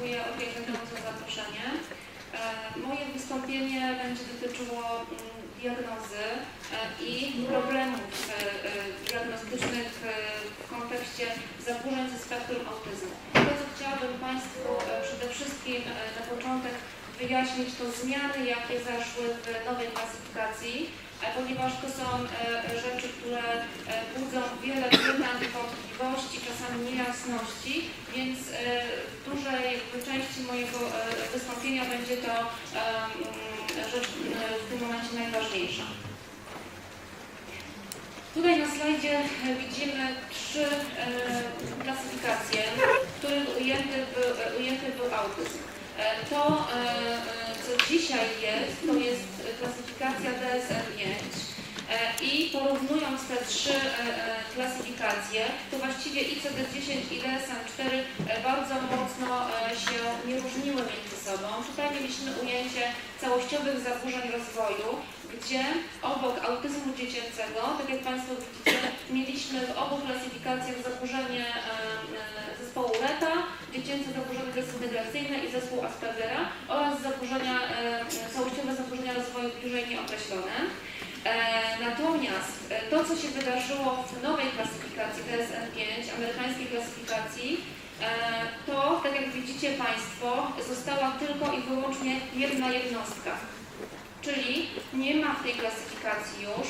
dziękuję organizatorom za zaproszenie. E, Moje wystąpienie będzie dotyczyło mm, diagnozy e, i problemów e, diagnostycznych w kontekście zaburzeń ze spektrum autyzmu. To, co chciałabym Państwu przede wszystkim na początek wyjaśnić, to zmiany, jakie zaszły w nowej klasyfikacji, ponieważ to są rzeczy, które budzą wiele pytań, wątpliwości, czasami więc e, w dużej części mojego e, wystąpienia będzie to rzecz e, w tym momencie najważniejsza. Tutaj na slajdzie widzimy trzy klasyfikacje, w których ujęty był, ujęty był autyzm. To, co dzisiaj jest, to jest klasyfikacja DSM-5 e, i porównując te trzy e, e, klasyfikacje, to właściwie ICD-10 i DSM-4 e, bardzo mocno e, się nie różniły między sobą. Tutaj mieliśmy ujęcie całościowych zaburzeń rozwoju, gdzie obok autyzmu dziecięcego, tak jak Państwo widzicie, mieliśmy w obu klasyfikacjach zaburzenie e, e, zespołu RETA, dziecięce zaburzenie dezintegracyjne i zespół Aspergera oraz zaburzenia, e, całościowe zaburzenia rozwoju bliżej nieokreślone. E, Natomiast e, to, co się wydarzyło w nowej klasyfikacji DSM-5, amerykańskiej klasyfikacji, e, to, tak jak widzicie Państwo, została tylko i wyłącznie jedna jednostka. Czyli nie ma w tej klasyfikacji już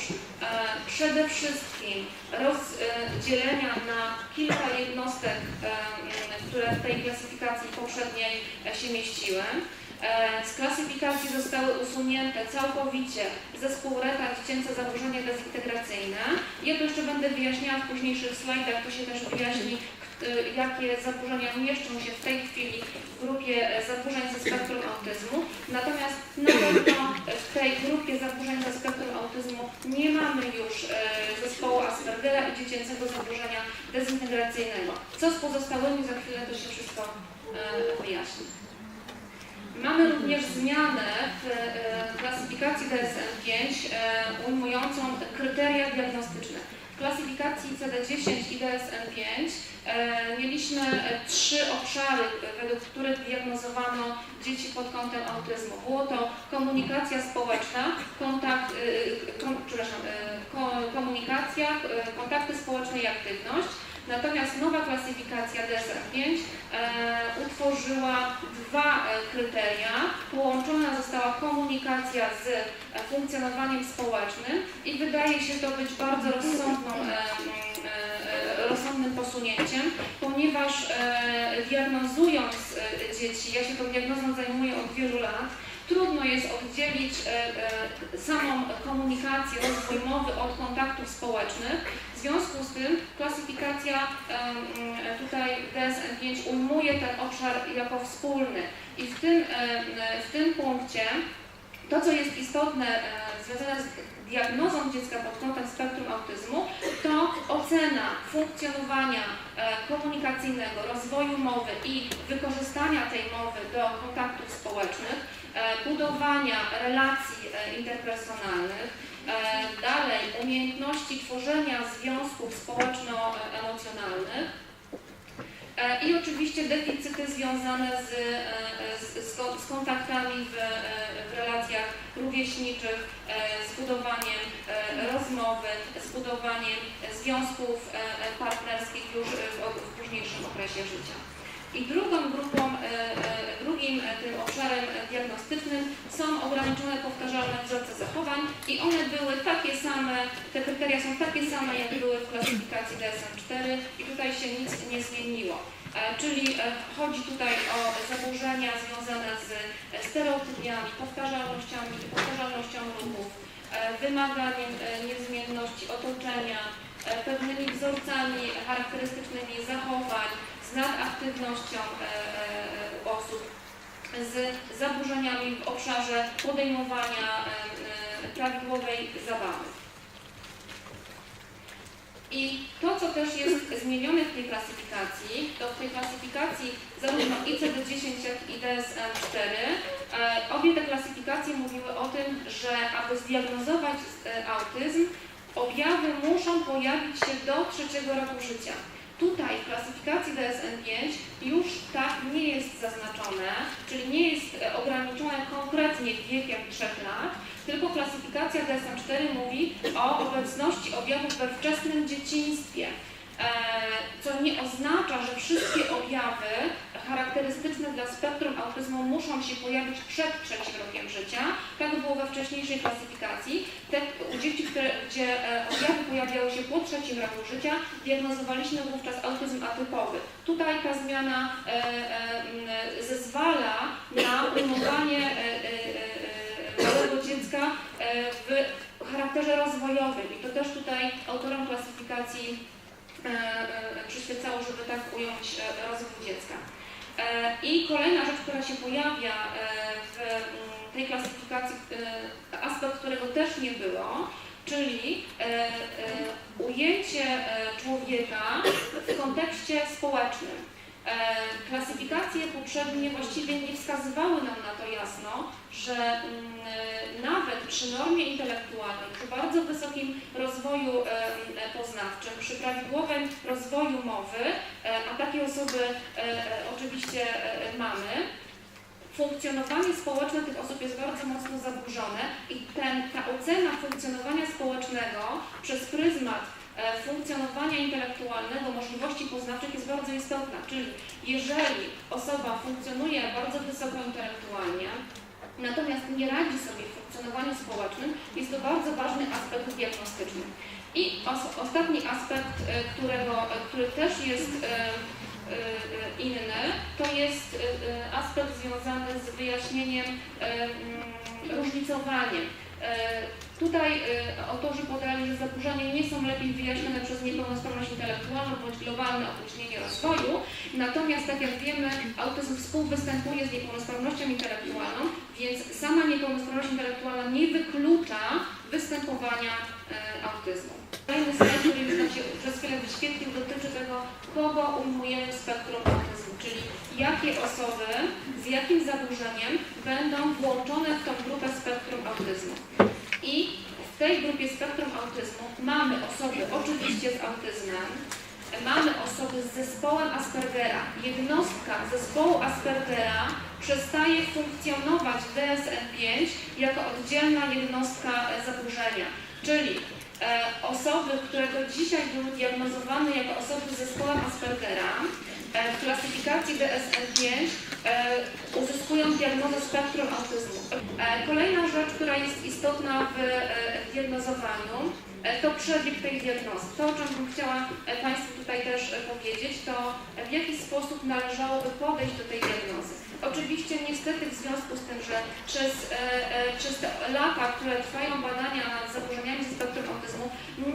przede wszystkim rozdzielenia na kilka jednostek, które w tej klasyfikacji poprzedniej się mieściły. E, Z klasyfikacji zostały usunięte całkowicie zespół RETA, dziecięce zaburzenia dezintegracyjne. Ja to jeszcze będę wyjaśniała w późniejszych slajdach, to się też wyjaśni, jakie zaburzenia mieszczą się w tej chwili w grupie e, zaburzeń ze spektrum autyzmu. Natomiast na pewno w tej grupie zaburzeń ze spektrum autyzmu nie mamy już e, zespołu Aspergera i dziecięcego zaburzenia dezintegracyjnego. Co z pozostałymi, za chwilę to się wszystko wyjaśni. Mamy również zmianę w e, klasyfikacji DSM-5 e, ujmującą kryteria diagnostyczne. W klasyfikacji CD10 i DSM-5 e, mieliśmy trzy obszary, według których diagnozowano dzieci pod kątem autyzmu. Było to komunikacja społeczna, kontakt, kom, komunikacja, kontakty społeczne i aktywność. Natomiast nowa klasyfikacja DSM-5 e, utworzyła dwa e, kryteria. Połączona została komunikacja z e, funkcjonowaniem społecznym i wydaje się to być bardzo rozsądną, rozsądnym posunięciem, ponieważ e, diagnozując e, dzieci, ja się tą diagnozą zajmuję od wielu lat, trudno jest oddzielić e, samą komunikację, rozwój mowy od kontaktów społecznych. W związku z tym klasyfikacja tutaj DSM-5 ujmuje ten obszar jako wspólny. I w tym, w tym punkcie to, co jest istotne e, związane z diagnozą dziecka pod kątem spektrum autyzmu, to ocena funkcjonowania e, komunikacyjnego, rozwoju mowy i wykorzystania tej mowy do kontaktów społecznych, e, budowania relacji interpersonalnych, Dalej, umiejętności tworzenia związków społeczno-emocjonalnych E, i oczywiście deficyty związane z, e, z, z kon- z kontaktami w, e, w relacjach rówieśniczych, e, z budowaniem e, rozmowy, z budowaniem związków e, e, partnerskich już e, w, w późniejszym okresie życia. I drugą grupą, e, e, drugim e, tym obszarem diagnostycznym są ograniczone powtarzalne wzorce zachowań i one były takie same, te kryteria są takie same jak były w klasyfikacji DSM-4 i tutaj się nic nie zmieniło. Czyli chodzi tutaj o zaburzenia związane z stereotypiami, powtarzalnościami, powtarzalnością ruchów, wymaganiem niezmienności otoczenia, pewnymi wzorcami charakterystycznymi zachowań, z nadaktywnością e, e, osób, z zaburzeniami w obszarze podejmowania e, e, prawidłowej zabawy. I to, co też jest zmienione w tej klasyfikacji, to w tej klasyfikacji zarówno ICD-10, jak i DSM-4, e, obie te klasyfikacje mówiły o tym, że aby zdiagnozować e, autyzm, objawy muszą pojawić się do trzeciego roku życia. Tutaj w klasyfikacji DSM-5 już tak nie jest zaznaczone, czyli nie jest e, ograniczone konkretnie wiekiem 3 lat, tylko klasyfikacja DSM-4 mówi o obecności objawów we wczesnym dzieciństwie. E, co nie oznacza, że wszystkie objawy charakterystyczne dla spektrum autyzmu muszą się pojawić przed trzecim rokiem życia. Tak było we wcześniejszej klasyfikacji. Te, u dzieci, które, gdzie e, objawy pojawiały się po trzecim roku życia, diagnozowaliśmy wówczas autyzm atypowy. Tutaj ta zmiana e, e, zezwala na ujmowanie e, e, małego dziecka w charakterze rozwojowym. I to też tutaj autorom klasyfikacji przyświecało, żeby tak ująć e, rozwój dziecka. E, I kolejna rzecz, która się pojawia e, w mm, tej klasyfikacji, e, aspekt, którego też nie było, czyli e, e, ujęcie e, człowieka w kontekście społecznym. E, Klasyfikacje poprzednie właściwie nie wskazywały nam na to jasno, że mm, e, nawet przy normie intelektualnej, przy bardzo wysokim rozwoju e, poznawczym, przy prawidłowym rozwoju mowy, a takie osoby oczywiście mamy, funkcjonowanie społeczne tych osób jest bardzo mocno zaburzone i ten, ta ocena funkcjonowania społecznego przez pryzmat funkcjonowania intelektualnego, możliwości poznawczych jest bardzo istotna. Czyli jeżeli osoba funkcjonuje bardzo wysoko intelektualnie, natomiast nie radzi sobie w funkcjonowaniu społecznym, jest to bardzo ważny aspekt diagnostyczny. I os- ostatni aspekt, e, którego, e, który też jest e, e, e, inny, to jest e, e, aspekt związany z wyjaśnieniem, e, różnicowaniem. E, Tutaj e, autorzy podali, że zaburzenia nie są lepiej wyjaśnione przez niepełnosprawność intelektualną bądź globalne opóźnienie rozwoju. Natomiast, tak jak wiemy, autyzm współwystępuje z niepełnosprawnością intelektualną, więc sama niepełnosprawność intelektualna nie wyklucza występowania e, autyzmu. Kolejny slajd, który już nam się przez chwilę wyświetlił, dotyczy tego, kogo ujmujemy spektrum autyzmu, czyli jakie osoby z jakim zaburzeniem będą włączone w tą grupę spektrum autyzmu. I w tej grupie spektrum autyzmu mamy osoby oczywiście z autyzmem, mamy osoby z zespołem Aspergera. Jednostka zespołu Aspergera przestaje funkcjonować w DSM-5 jako oddzielna jednostka zaburzenia. Czyli e, osoby, które do dzisiaj były diagnozowane jako osoby z zespołem Aspergera, w klasyfikacji DSM-5 e, uzyskują diagnozę spektrum autyzmu. E, Kolejna rzecz, która jest istotna w e, diagnozowaniu, e, to przebieg tej diagnozy. To, o czym bym chciała e, Państwu tutaj też e, powiedzieć, to e, w jaki sposób należałoby podejść do tej diagnozy. Oczywiście niestety w związku z tym, że przez, e, e, przez te lata, które trwają badania nad zaburzeniami ze spektrum autyzmu,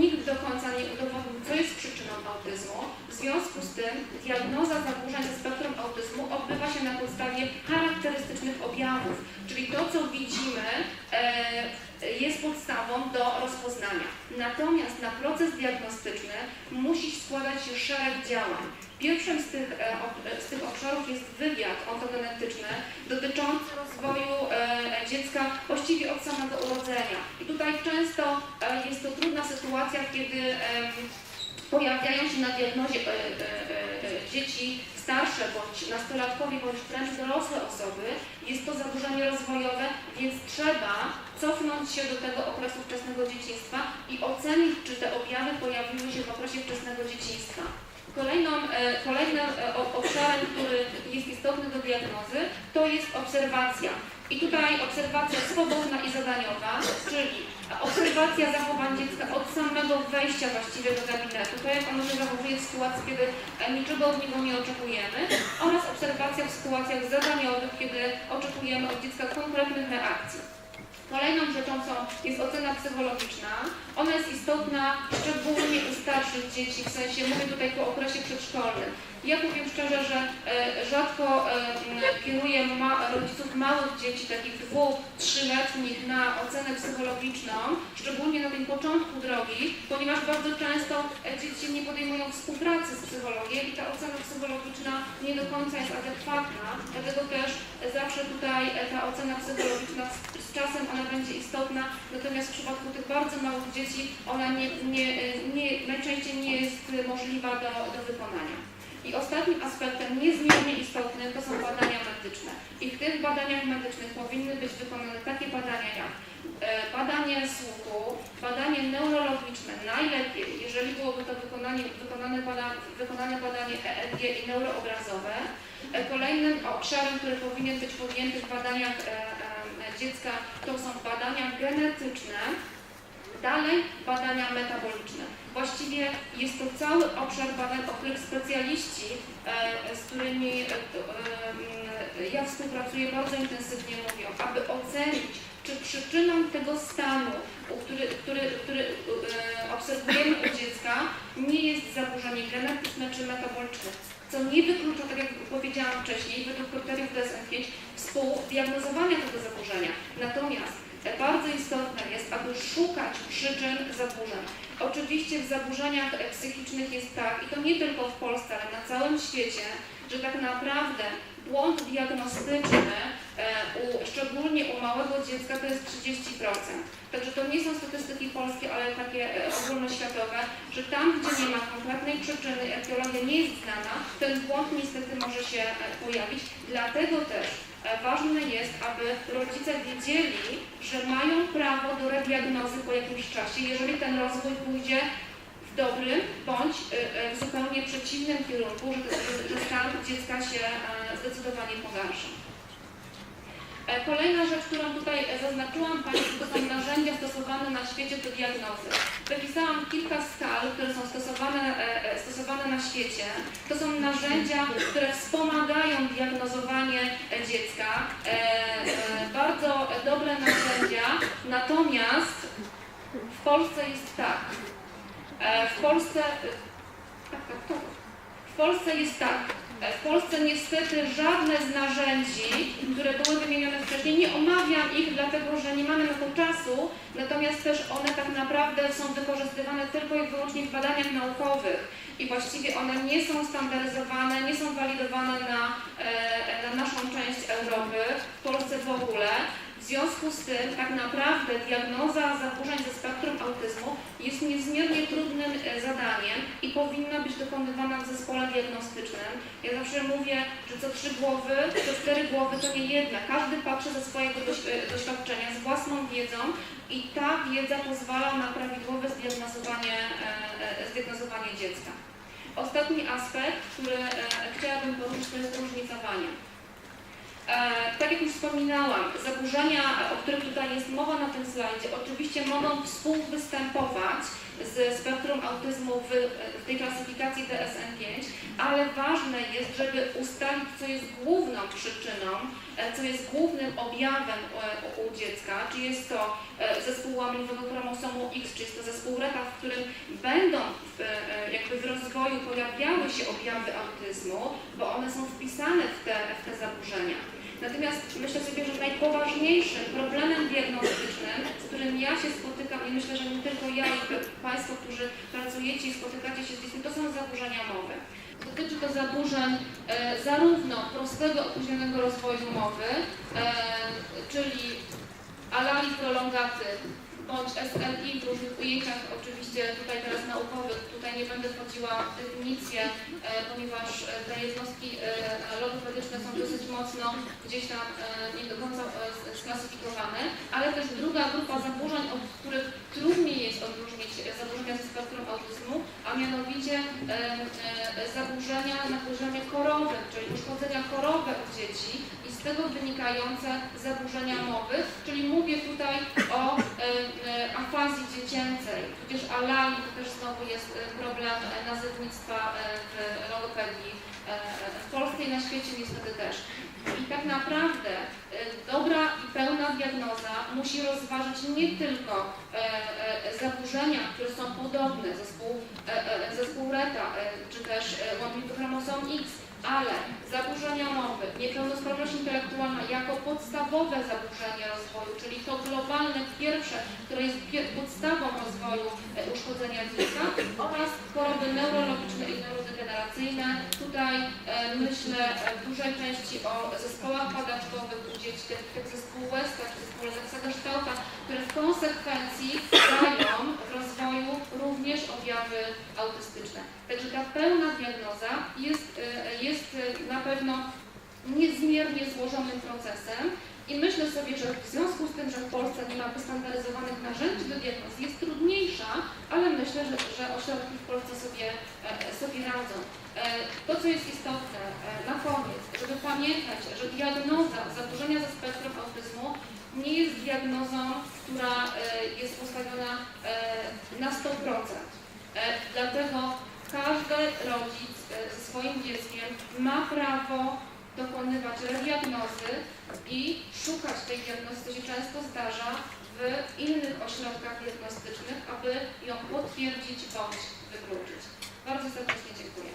nikt do końca nie udowodnił, co jest przyczyną autyzmu. W związku z tym diagnoza zaburzeń ze spektrum autyzmu odbywa się na podstawie charakterystycznych objawów, czyli to, co widzimy, e, jest podstawą do rozpoznania. Natomiast na proces diagnostyczny musi składać się szereg działań. Pierwszym z tych, e, ob- z tych obszarów jest wywiad ontogenetyczny dotyczący rozwoju e, dziecka właściwie od samego urodzenia. I tutaj często e, jest to trudna sytuacja, kiedy pojawiają się na diagnozie e, e, e, dzieci starsze bądź nastolatkowie bądź wręcz dorosłe osoby. Jest to zaburzenie rozwojowe, więc trzeba cofnąć się do tego okresu wczesnego dzieciństwa i ocenić, czy te objawy pojawiły się w okresie wczesnego dzieciństwa. Kolejną, e, kolejnym e, obszarem, który jest istotny do diagnozy, to jest obserwacja. I tutaj obserwacja swobodna i zadaniowa, czyli obserwacja zachowań dziecka od samego wejścia właściwie do gabinetu, to jak ono się zachowuje w sytuacji, kiedy e, niczego od niego nie oczekujemy, oraz obserwacja w sytuacjach zadaniowych, kiedy oczekujemy od dziecka konkretnych reakcji. Kolejną rzeczą są, jest ocena psychologiczna. Ona jest istotna szczególnie u starszych dzieci, w sensie mówię tutaj po okresie przedszkolnym. Ja powiem szczerze, że e, rzadko e, kieruję ma, rodziców małych dzieci, takich dwu, trzyletnich na ocenę psychologiczną, szczególnie na tym początku drogi, ponieważ bardzo często e, dzieci nie podejmują współpracy z psychologiem i ta ocena psychologiczna nie do końca jest adekwatna, dlatego też zawsze tutaj ta ocena psychologiczna będzie istotna, natomiast w przypadku tych bardzo małych dzieci ona nie, nie, nie, najczęściej nie jest możliwa do, do wykonania. I ostatnim aspektem niezmiernie istotnym to są badania medyczne. I w tych badaniach medycznych powinny być wykonane takie badania jak e, badanie słuchu, badanie neurologiczne, najlepiej, jeżeli byłoby to wykonanie, wykonane, wykonane badanie EEG i neuroobrazowe. E, Kolejnym obszarem, który powinien być podjęty w badaniach e, dziecka, to są badania genetyczne, Dalej badania metaboliczne. Właściwie jest to cały obszar badań, o których specjaliści, e, z którymi e, e, ja współpracuję, bardzo intensywnie mówią, aby ocenić, czy przyczyną tego stanu, który, który, który obserwujemy u dziecka, nie jest zaburzenie genetyczne czy metaboliczne, co nie wyklucza, tak jak powiedziałam wcześniej, według kryteriów DSM-5 współdiagnozowania tego zaburzenia. Natomiast e, bardzo istotne jest, aby szukać przyczyn zaburzeń. Oczywiście w zaburzeniach e, psychicznych jest tak, i to nie tylko w Polsce, ale na całym świecie, że tak naprawdę błąd diagnostyczny, e, u, szczególnie u małego dziecka, to jest 30%. Także to nie są statystyki polskie, ale takie e, ogólnoświatowe, że tam, gdzie nie ma konkretnej przyczyny, etiologia nie jest znana, ten błąd niestety może się e, pojawić. Dlatego też ważne jest, aby rodzice wiedzieli, że mają prawo do rediagnozy po jakimś czasie, jeżeli ten rozwój pójdzie dobrym bądź e, e, w zupełnie przeciwnym kierunku, że, że- stan dziecka się e, zdecydowanie pogarsza. E, Kolejna rzecz, którą tutaj zaznaczyłam Państwu, to są narzędzia stosowane na świecie do diagnozy. Wypisałam kilka skal, które są stosowane, e, stosowane na świecie. To są narzędzia, które wspomagają diagnozowanie dziecka. Bardzo dobre narzędzia, natomiast w Polsce jest tak. E, W Polsce... Tak, tak, tak. W Polsce jest tak. E, W Polsce niestety żadne z narzędzi, które były wymienione wcześniej, nie omawiam ich, dlatego że nie mamy na to czasu, natomiast też one tak naprawdę są wykorzystywane tylko i wyłącznie w badaniach naukowych i właściwie one nie są standaryzowane, nie są walidowane na, e, na naszą część Europy, w Polsce w ogóle. W związku z tym tak naprawdę diagnoza zaburzeń ze spektrum autyzmu jest niezmiernie trudnym e, zadaniem i powinna być dokonywana w zespole diagnostycznym. Ja zawsze mówię, że co trzy głowy, to cztery głowy to nie jedna. Każdy patrzy ze swojego e, doświadczenia, z własną wiedzą i ta wiedza pozwala na prawidłowe zdiagnozowanie, e, zdiagnozowanie dziecka. Ostatni aspekt, który chciałabym poruszyć, to jest różnicowanie. Jak już wspominałam, zaburzenia, o których tutaj jest mowa na tym slajdzie, oczywiście mogą współwystępować z spektrum autyzmu w, w tej klasyfikacji DSM-5, ale ważne jest, żeby ustalić, co jest główną przyczyną, e, co jest głównym objawem e, u, dziecka, czy jest to e, zespół łamliwego chromosomu X, czy jest to zespół RETA, w którym będą jakby w rozwoju pojawiały się objawy autyzmu, bo one są wpisane w te, w te zaburzenia. Natomiast myślę sobie, że najpoważniejszym problemem diagnostycznym, z którym ja się spotykam i myślę, że nie tylko ja i Państwo, którzy pracujecie i spotykacie się z dziećmi, to są zaburzenia mowy. Dotyczy to zaburzeń e, zarówno prostego opóźnionego rozwoju mowy, e, czyli alali prolongaty bądź SLI w różnych ujęciach, oczywiście tutaj teraz naukowych, tutaj nie będę wchodziła w definicję, e, ponieważ e, te jednostki e, logopedyczne są dosyć mocno gdzieś tam nie do końca sklasyfikowane, ale też druga grupa zaburzeń, od których trudniej jest odróżnić zaburzenia ze spektrum autyzmu, a mianowicie zaburzenia na poziomie korowym, czyli uszkodzenia korowe u dzieci i z tego wynikające zaburzenia mowy, czyli mówię tutaj o afazji dziecięcej, tudzież alali, to też znowu jest e, problem e, nazewnictwa e, w logopedii e, w Polsce i na świecie niestety też. I tak naprawdę e, dobra i pełna diagnoza musi rozważyć nie tylko e, e, zaburzenia, które są podobne, zespół, e, e, zespół RETA, e, czy też e, łamliwy chromosom X, ale zaburzenia mowy, niepełnosprawność intelektualna jako podstawowe zaburzenie rozwoju, czyli to globalne pierwsze, które jest podstawą rozwoju e, uszkodzenia dziecka oraz choroby neurologiczne i neurodegeneracyjne. Tutaj e, myślę e, w dużej części o zespołach padaczkowych u dzieci, tak jak zespół Westa czy zespół Lezaksa które w konsekwencji dają w rozwoju również objawy autystyczne. Także ta pełna diagnoza jest, e, jest e, na pewno niezmiernie złożonym procesem i myślę sobie, że w związku z tym, że w Polsce nie ma wystandaryzowanych narzędzi do diagnozy, jest trudniejsza, ale myślę, że, że ośrodki w Polsce sobie, e, sobie radzą. E, To, co jest istotne e, na koniec, żeby pamiętać, że diagnoza zaburzenia ze spektrum autyzmu nie jest diagnozą, która jest postawiona na 100%. E, Dlatego każdy rodzic ze swoim dzieckiem ma prawo dokonywać rediagnozy i szukać tej diagnozy, co się często zdarza w innych ośrodkach diagnostycznych, aby ją potwierdzić bądź wykluczyć. Bardzo serdecznie dziękuję.